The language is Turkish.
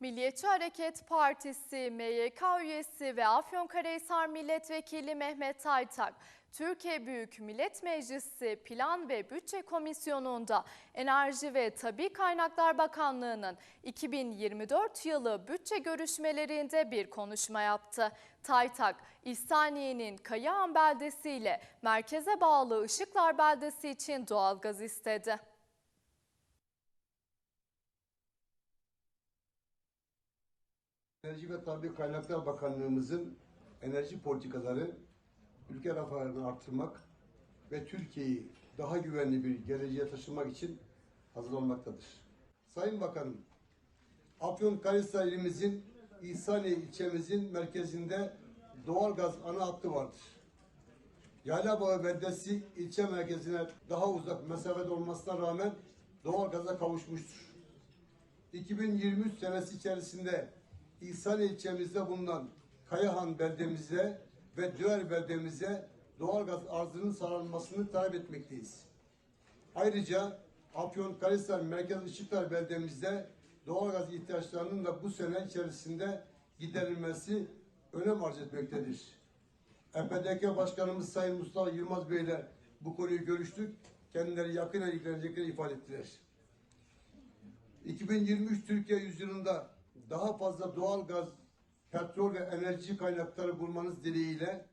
Milliyetçi Hareket Partisi, MYK üyesi ve Afyonkarahisar Milletvekili Mehmet Taytak, Türkiye Büyük Millet Meclisi Plan ve Bütçe Komisyonu'nda Enerji ve Tabi Kaynaklar Bakanlığı'nın 2024 yılı bütçe görüşmelerinde bir konuşma yaptı. Taytak, İstaniye'nin Kayağan beldesi ile merkeze bağlı Işıklar beldesi için doğalgaz istedi. Enerji ve Tabi Kaynaklar Bakanlığımızın enerji politikaları ülke refahını artırmak ve Türkiye'yi daha güvenli bir geleceğe taşımak için hazırlanmaktadır. Sayın Bakanım, Afyonkarahisar ilimizin İhsaniye ilçemizin merkezinde doğalgaz ana hattı vardır. Yaylabağı beldesi ilçe merkezine daha uzak mesafede olmasına rağmen doğalgaza kavuşmuştur. 2023 senesi içerisinde İhsan ilçemizde bulunan Kayahan beldemize ve Düğer beldemize doğalgaz arzının sağlanmasını talep etmekteyiz. Ayrıca Afyonkarahisar Merkez Işıklar beldemizde doğalgaz ihtiyaçlarının da bu sene içerisinde giderilmesi önem arz etmektedir. EPDK Başkanımız Sayın Mustafa Yılmaz Bey ile bu konuyu görüştük. Kendileri yakın ilgileneceklerini ifade ettiler. 2023 Türkiye yüzyılında daha fazla doğal gaz, petrol ve enerji kaynakları bulmanız dileğiyle